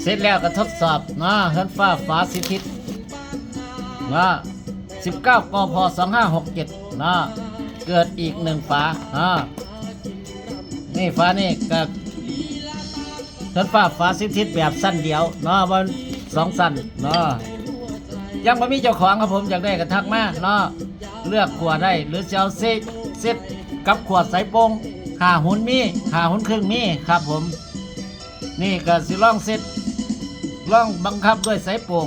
เสร็จแล้วก็ทดสอบนะเฮิรนฟ้าฝาสิทิศนะ19กพ2567นะเกิดอีกหนึ่งฝานะนี่ฝานี่ก็เฮิรนฟ้าฝาสิทิศแบบสั้นเดียวนะวันสองสั้นนะยังไม่มีเจ้าของครับผมอยากได้กระทักมาเนาะเลือกขวดได้หรือจะเอาเซตเซตกับขวดสายโปงหาหุ่นมีหาหุ่นครึ่งมีครับผม นี่ก็สิล่องเซตล่องบังคับด้วยสายโป่ง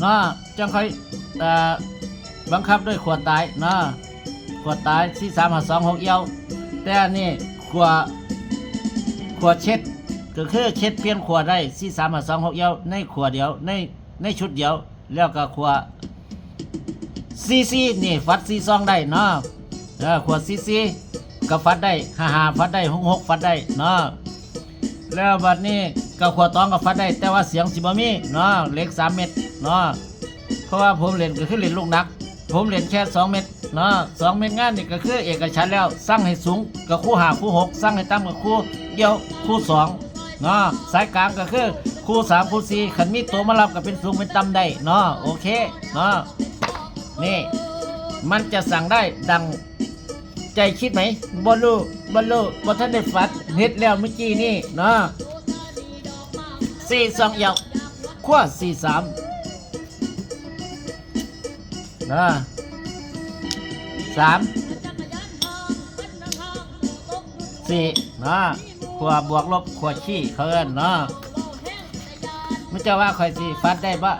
เนาะจังค่อยบังคับด้วยขวดตายเนาะขวดตายที่สามหาสองหกเอียวแต่นี่ขวดขวดเช็ดก็คือเช็ดเปลี่ยนขวดได้ที่สามหาสองหกเอียวในขวดเดียวในในชุดเดียว แล้วก็ขวดซีซีนี่ฟัดซีซองได้เนาะขวดซีซีก็ฟัดได้ห้าหาฟัดได้หกหกฟัดได้เนาะ แล้วบัดนี้กับขวดตองกับฟัดได้ แต่ว่าเสียงสิบมีเนาะเล็กสามเม็ดเนาะเพราะว่าผมเล่นก็คือเล่นลูกนัก ผมเล่นแค่สองเม็ดเนาะสองเม็ดงานนี่ก็คือเอกฉันแล้วสร้างให้สูงกับคู่หาคู่หกสร้างให้ต่ำกับคู่เดียวคู่สองเนาะสายกลางก็คือคู่สามคู่สี่ขันมีตัวมารับก็เป็นสูงเป็นต่ำได้เนาะโอเคเนาะนี่มันจะสั่งได้ดัง ใจคิดไหมบอลลูบอลลูบอท่านได้ฟัดเฮ็ดแล้วเมื่อกี้นี่เนาะสี่สองเอียวขั้วสี่สามนะสามสี่นะขวบวกลบขวขี้เขาเอินเนาะไม่จะว่าคอยสิฟัดได้ปะ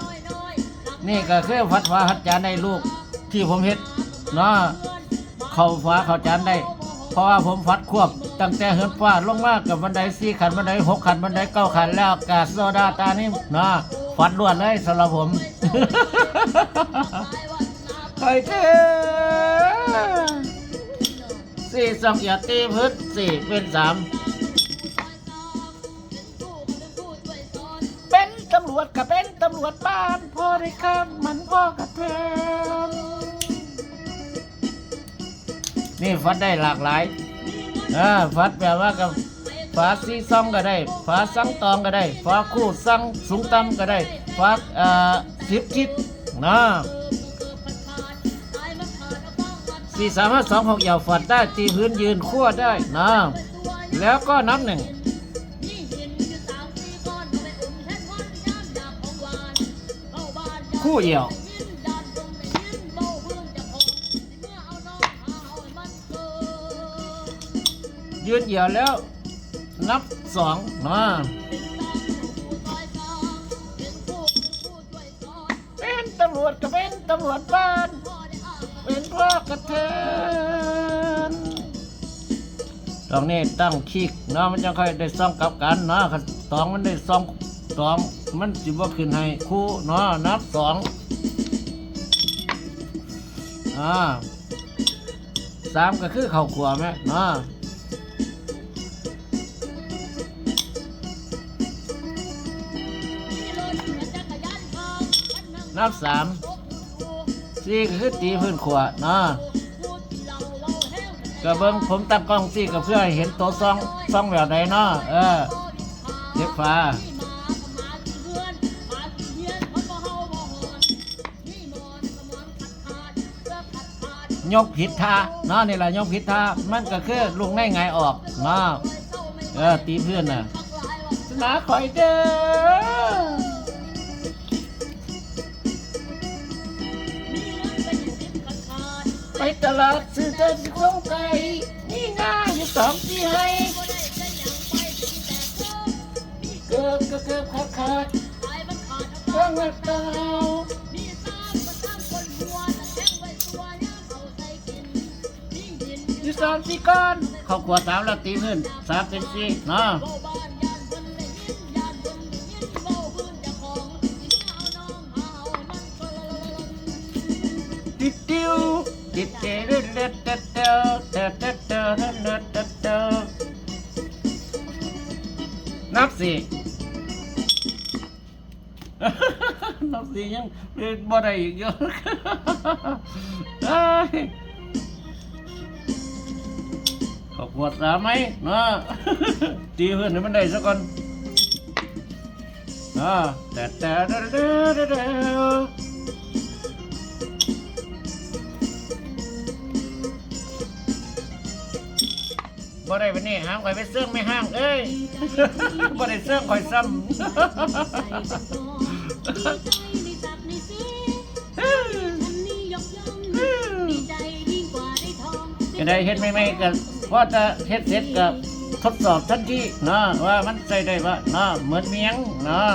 นี่ก็คือฟัดฟ้าฟัดจานได้ลูกที่ผมเฮ็ดเนาะ เขาฟ้าเขาจานได้ เพราะว่าผมฟัดควบ ตั้งแต่เหินฟ้าลงมากับบันไดสี่ขันบันไดหกขันบันไดเก้าขันแล้วกาโซดาตานี่นะฟัดล้วนเลยสำหรับผมไปเถอะสี่สองอย่าตีพื้นสี่เป็นสามเป็นตำรวจกับเป็นตำรวจบ้านพ่อได้ข้ามมันพ่อกับเธอ นี่ฟัดได้หลากหลายอ่ฟัดแบบว่ากับฝาซีซองก็ได้ฝาสังตองก็ได้ฝาคู่สังสูงต่ำก็ได้ฝาเอ่อสิบทิศนะสี่สามารถสองหกเหยาวฝัดได้ตีพื้นยืนขั้วได้นะแล้วก็นับหนึ่งคู่เดียว ยืนเหี่ยวแล้ว นับสองนะเป็นตำรวจก็เป็นตำรวจบ้าน เป็นพ่อกระเทนตรงนี้ตั้งคิกเนาะมันจะค่อยได้ซ่องกลับกันเนาะคันสองมันได้ซ่องสองมันสิบ่ขึ้นให้คู่เนาะนับสองอ่าสามก็คือเข่าขวาไหมเนาะ นับสามสี่ก็คือตีพื้นขวดเนาะก็เบิ้งผมตั้งกล้องสี่ก็เพื่อเห็นตัวซองซองแบบไหนเนาะเออเด็กฟ้ายกผิดท่าเนาะนี่แหละยกผิดท่ามันก็คือลุงได้ไงออกเนาะเออตีเพื่อนน่ะชนะคอยเด้อ ไปตลาดซื้อเดินข้าวไก่นี่ง่าอยู่สองที่ให้เกือบก็เกือบขาดขาดเครื่องเงินเตาอยู่สามสี่ก้อนเขาขวดสามแล้วตีขึ้นสามเป็นสี่เนาะ นับสี่นับสี่ยังเรียนบ่ได้อีกเยอะขอบปวดสาไหมเนาะตีเพื่อนให้มันได้สักก่อนอ่าแต่แต่เด้อเด้อเด้อ บ่ได้วันนี้ห้ามข่อยไปเสื่องไม่ห้างเอ้ยบ่ได้เสื่องข่อยซ้ำจะได้เฮ็ดไม่ไม่ก็พอจะเฮ็ดเสร็จก็ทดสอบทันทีเนาะว่ามันใส่ได้บ่เนาะเหมือนเมียงเนาะ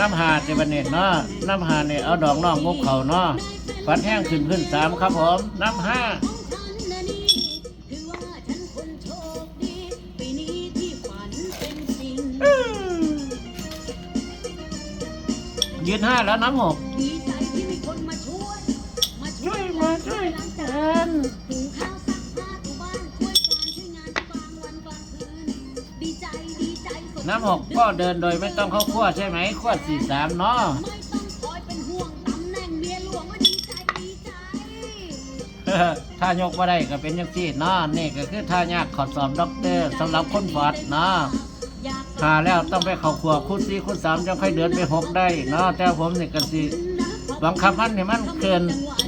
น้ำหาดในวันนี้เนาะน้ำหาดเนี่ยเอาดอกน้องงบเขาเนาะฟันแห้งขึ้นขึ้นสามครับผม น้ำห้า ยืนห้าแล้วน้ำหกดีใจที่มีคนมาช่วย มาช่ช่ววยยล้ามางช่วยล้างจากันนหุงข้าวซักผ้าถูบ้านช่วยการช่วยงานกลางวันกลางคืน ดีใจดีใจสดน้ำหกก็เดินโดยไม่ต้องเข้าขั้วใช่ไหมขั้วสี่สามเนาะไม่ต้องคอยเป็นห่วงตำแหน่งเมียหลวงว่าดีใจดีใจ ถ้ายกมาได้ก็เป็นอย่างที่เนาะนี่ก็คือท่ายากขอสอบด็อกเตอร์สำหรับคนฟอดเนาะอยาก หาแล้วต้องไปเขาครัวคูดสี่คูดสามจะค่อยเดินไปหกได้เนาะแต่ผมนี่ก็สิบังคับมันให้มันเกิน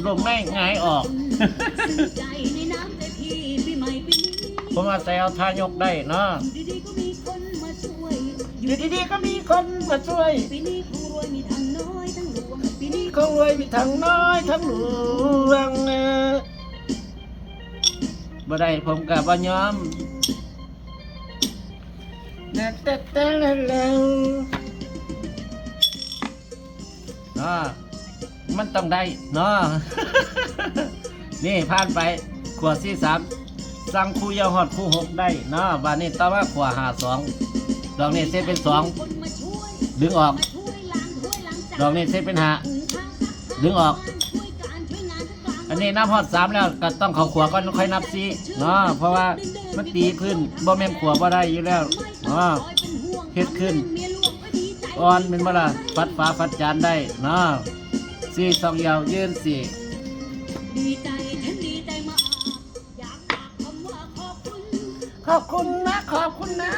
ลงไม่หงายออกซึ้งใจในน้ำใจพี่ปีใหม่ปีนี้ผมอาศัยเอาทายกได้เนาะอยู่ดีๆก็มีคนมาช่วยอยู่ดีๆก็มีคนมาช่วยปีนี้คงรวยมีทั้งน้อยทั้งหลวงปีนี้คงรวยมีทั้งน้อยทั้งหลวงบ่ได้ผมกับบ่ยอม เนาะมันต้องได้เนาะนี่ผ่านไปขวดที่สามสั่งคู่ยาวหอดคู่หกได้เนาะบานนี้ต่อมาขวดหาสองดอกนี้เซตเป็นสองดึงออกมาช่วยล้างนดอกนี้เซตเป็นหาดึงออก อันนี้นับฮอดสามแล้วก็ต้องเขาขวก่อนค่อยนับสี่เนาะเพราะว่ามันตีพื้นบ่แม่นขวบ่ได้อยู่แล้ว เนาะเฮ็ดขึ้นอ่อนเป็นบ่ล่ะฟัดฟ้าฟัดจานได้เนาะสี่สองยาวยืนสี่ดีใจฉันดีใจมากอยากฝากคำว่าขอบคุณขอบคุณนะ ขอบคุณนะ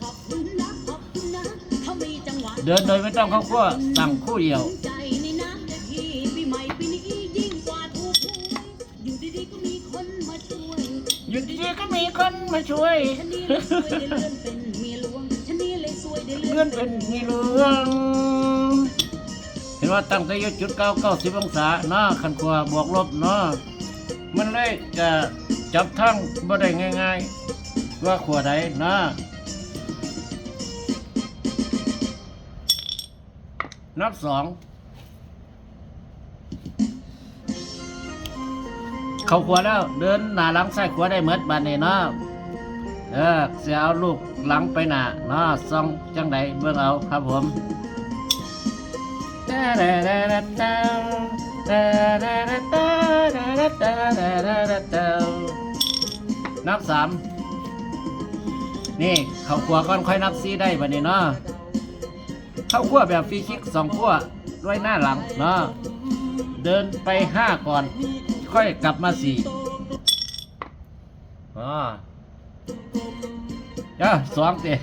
ขอบคุณนะขอบคุณนะถ้ามีจังหวะเดินโดยไม่ต้องเข้าขั้วสั่งคู่เดียวซึ้งใจในน้ำใจพี่ปีใหม่ปีนี้ยิ่งกว่าถูกหวยอยู่ดีๆก็มีคนมาช่วยอยู่ดีๆก็มีคนมาช่วยฉันนี่เลยสวยได้เลื่อนเป็นเมีย เลื่เลื่ออนนเป็เป็นนมีเรื่องเห็นว่าตั้งแต่ยู่จุดเก้าเก้าสิบองศาเนาะขันขวาบวกลบเนาะมันเลยจะจับทั้งบ่ได้ง่ายๆ ว่าขวาใดเนาะนับสองเข้าขวาแล้วเดินหน้าหลังซ้ายขวาได้เหมือนบานนี้เนาะ เออเสียเอาลูกหลังไปหนาเนาะซ่องจังใดเบิ่งเอาครับผมนับสามนี่เข้าขวก่อนค่อยนับซีได้บัดนี้เนาะเข้าขวแบบฟรีคิกสองขวด้วยหน้าหลังเนาะเดินไปห้าก่อน ค่อยกลับมาสี่อ่า เอ้าสองเตะ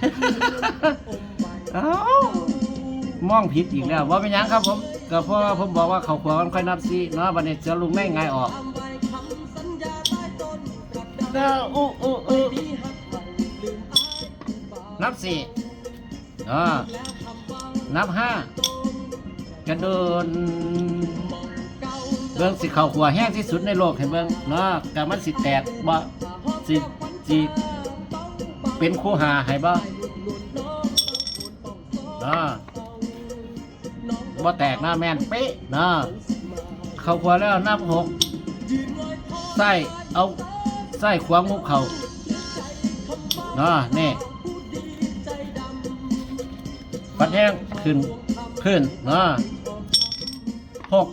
เอ้ามองผิดอีกแล้วว่าเป็นหยังครับผมก็เพราะว่าผมบอกว่าเขาขวากันค่อยนับสี่เนาะบัดนี้จะลุงไม่ง่ายออกเด้ออู้อู้อู้นับสี่อ่านับห้ากระโดนเบิ่งสิเข้าขัวแห้งที่สุดในโลกเห็นเบิ่งเนาะกะมันสิแตกบ่สิสิ เป็นคู่หาให้บ่นะบ่แตกนะแม่นเป๊ะนะเขาขัวแล้วนับหกใส่เอาใส่ขวางมุกเขาเนาะนี่ปัดแห้งขึ้นขึ้นเนาะหก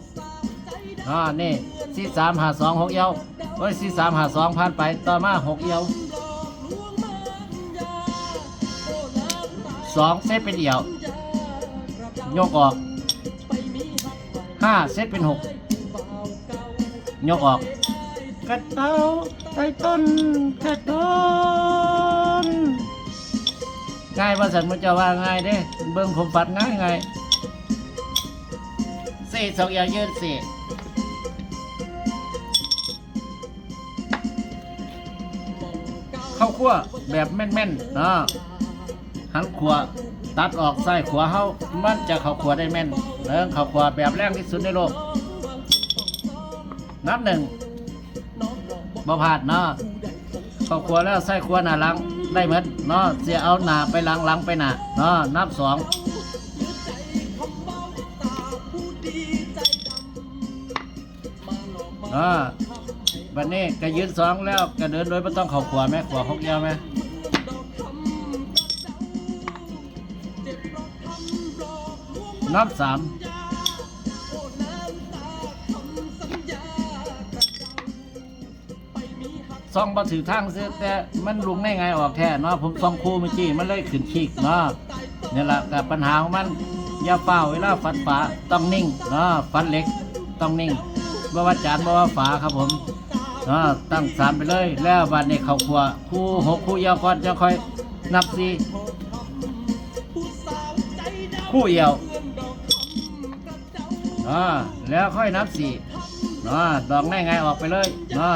อ่านี่สี่สามหาสองหกเอวโอ้ยสี่สามหาสองผ่านไปต่อมาหกเอว สองเซตเป็นเอี่ยวยกออกห้าเซตเป็นหกยกออกกระเต้าไต้ต้นกระต้นง่ายว่าสันมันจะว่าง่ายเด้เบิ่งผมฝัดง่ายไงสี่สองอย่ายืนสี่ข้าขั้วแบบแม่นๆเนาะ หันขวาตัดออกซ้ายขวาเฮามันจะเข้าขวาได้แม่นเรื่องเข้าขวาแบบแรงที่สุดในโลก นับหนึ่งบ่พลาดเนาะเข้าขวาแล้วซ้ายขวาหน้าหลังได้หมดเนาะเสียเอาหน้าไปหลังหลังไปหน้าเนาะนับสองเนาะวันนี้ก็ยืนสองแล้วก็เดินโดยไม่ต้องเข่าขวาไหมขวาหกยาวไหม นับสามซองมาถือทางเสียแต่มันลุงได้ไงออกแท้เนาะผมซองคู่เมื่อกี้มันเลยขึ้นขีกเนาะนี่แหละกับปัญหาของมันอย่าเฝ้าเวลาฟันฝาต้องนิ่งเนาะฟันเล็กต้องนิ่งบ่ว่าจานบ่ว่าฝาครับผมอ่าตั้งสามไปเลย แล้ววันนี้เขาครัวคู่หกคู่เอียวก่อนจะค่อยนับสี่คู่เอียว อ่าแล้วค่อยนับสี่อ่าดอกง่ายออกไปเลยอ่า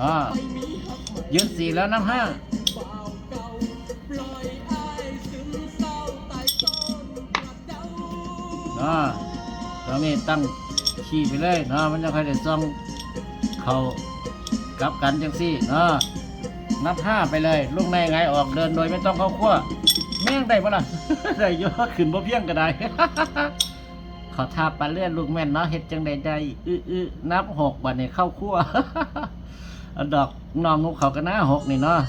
อ่ายืนสี่แล้วนับห้าอ่าตรงนี้ตั้งขี้ไปเลยเนาะมันจะค่อยได้ซ่องเขากลับกันจังซี่เนาะนับห้าไปเลยลูกในไงออกเดินโดยไม่ต้องเข้าขั้ว แม่งได้ปะล่ะ ได้เยอะขึ้นบ่เพียงก็ได้ ขอทาปลาเลื่อนลูกแม่นเนาะเฮ็ดจังใดใดอื้ออื้อนับหกบัดนี้เข้าขั้วเอาดอกน้องนุกเขากันหน้าหกนี่เนาะ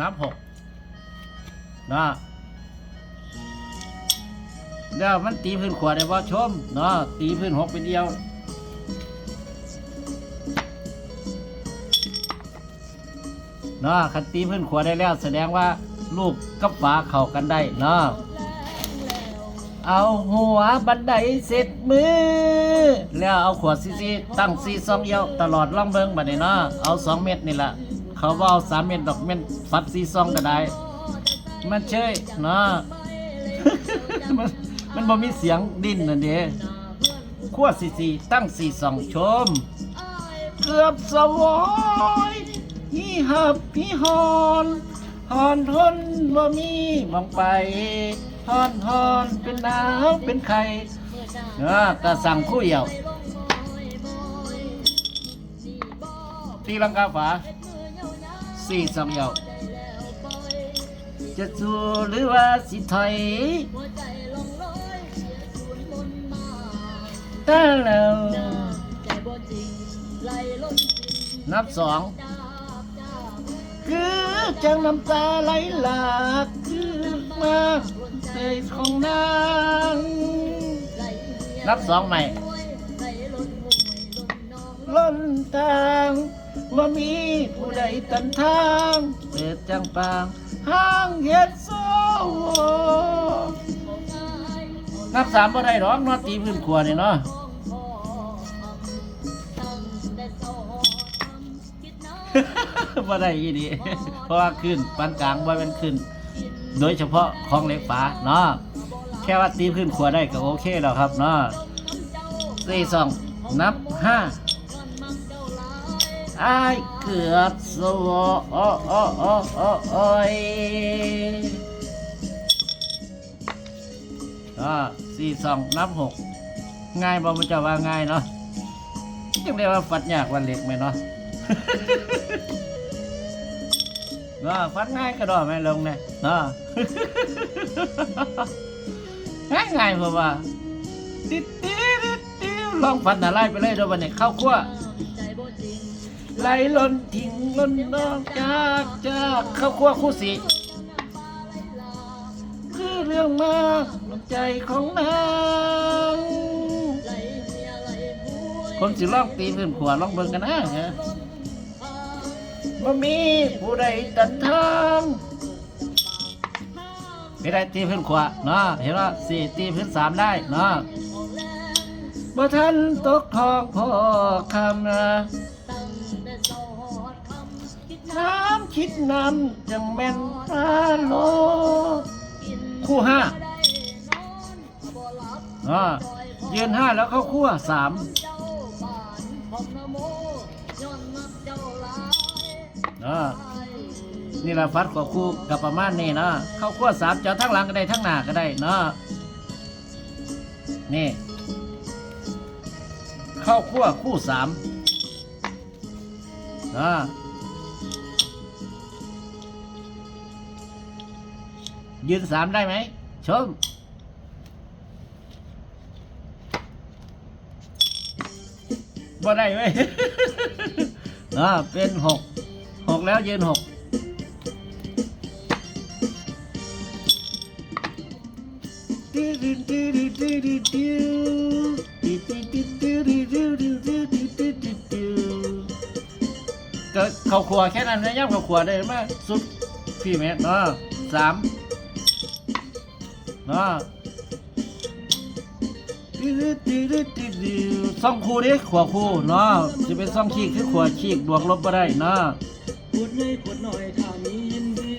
นับหกนะเดี๋ยวมันตีพื้นขวาได้บ่ชมเนาะตีพื้นหกเป็นเดียว เนาะคันตีพื้นขวได้แล้ว แสดงว่าลูกกับฝาเข้ากันได้เนาะเอาหัวบันไดเสร็จมือ แล้วเอาขวดซีซีตั้งซีซองเอียวตลอดล่องเบิงบัดนี้เนาะเอาสองเม็ดนี่แหละเขาว่าเอาสามเม็ดดอกเม็ดฟัดซีซองก็ได้ มันเชยเนาะมันมันบ่มีเสียงดิ้นนั่นเด้ขั้วซีซีตั้งซีซองชม เกือบสวอย ฮีหับฮีฮอนฮอนทนบ่มีมองไปฮอนฮอนเป็นหนาวเป็นไข่เออกระสั่งคู่เหี่ยวตีลังกาฝาสี่สองเหี่ยวจะสู้หรือว่าสิถอยตาแล้วนับสอง คือจังน้ำตาไหลหลากคือมาใจของนางนับสองใหม่ล้นทางว่ามีผู้ใดตันทางเปิดจังปางห้างเฮ็ดโซ่นับสามบ่ได้หรอกเนาะตีพื้นขวนี่เนาะ บ่ได้อีดีเพราะว่าขึ้นปานกลางบ่เป็นขึ้น โดยเฉพาะของเหล็กฝาเนาะแค่ว่าตีพื้นขวได้ก็โอเคแล้วครับเนาะสี่สองนับห้าไอ้เกือบสวโอ้โอ้โอ้โอ้โอ้ยอ่าสี่สองนับหกง่ายบ่มันจะว่าง่ายเนาะยังได้ว่าฟัดยากวันเล็กไหมเนาะ เนาะฟัดง่ายก็ดอไม่ลงเนี่ยเนาะง่ายง่ายเพราะว่าติดติดติดลองฟันอะไรไปเลยเดี๋ยววันนี้เข้าขั้วไหลล้นทิ้งล้นนอกจากจากเข้าขั้วคู่สีคือเรื่องมากใจของนางคนสิลองตีพื้นขวาลองเบิ่งกันนะเนี่ย บ่มีผู้ใดตันทางไม่ได้ตีพื้นขวาเนาะเห็นว่าสี่ตีพื้นสามได้เนาะบ่ทันตกทองพ่อคำนะตั้งแต่สอดคำคิดน้ำคิดน้ำจังแม่นตาโล คู่ห้าได้นอนบ่หลับอ่ายืนห้าแล้วเข้าคั่วสาม อ่านี่ละฟัดกับคู่กับประมาณนี้เนาะเข้าคั่วสามจะเอทั้งหลังก็ได้ทั้งหน้าก็ได้เนาะนี่ เข้าคั่วคู่สามอ่ายืนสามได้ไหมชมบ่ได้เว้ย อ่าเป็นหก หกแล้วยืนหกก็เข้าครัวแค่นั้นนะย่ำเข้าครัวได้ไหมสุดพี่เมตรเนาะสามเนาะซ่องคู่ดิขวาคู่เนาะจะเป็นซ่องขีกคือขวาขีกบวกลบก็ได้เนาะ วดใหญ่ขวดน้อยถ้ามียินดี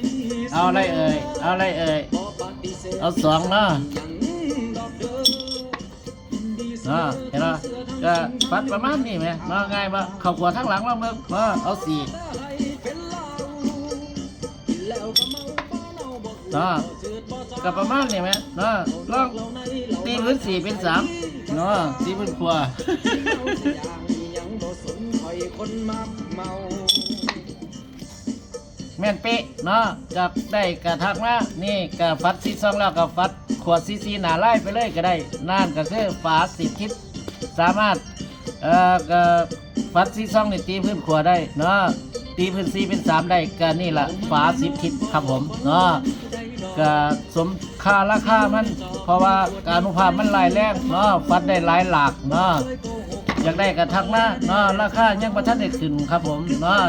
เอาไรเอ่ยเอาไรเอ่ยบ่ปฏิเสธเอาสองเนาะยังดอกเด้อยินดีเสมอ่าอเห็นไหมก็ปัดประมาณนี้ไหมมาง่ายมาเข้าขวาทั้งหลังเราเมื่อมาเอาสี่ ให้เป็นเหล้ากินแล้วก็เมาบ้าเนาบ่อ่าจืดบ่จางก็ประมาณนี้ไหมเนาะลองตีพื้นสี่เป็นสามเนาะตีพื้นขวา เมา แม่นเป๊ะเนาะจับได้กระทักมานี่กระฟัดซีซองแล้วก็ฟัดขวดซีซีหนาไล่ไปเลยก็ได้นั่นก็คือฝาสิบทิศสามารถเอ่อก็ฟัดซีซองนี่ตีพื้นขวาได้เนาะตีพื้นซีเป็นสามได้ก็นี่แหละฝาสิบทิศครับผมเนาะก็สมค่าราคามัน เพราะว่าการอนุภาพมันหลายแรงเนาะฟัดได้หลายหลากเนาะอยากได้กระทักมาเนาะราคายังประทันได้ขึ้นครับผมเนาะ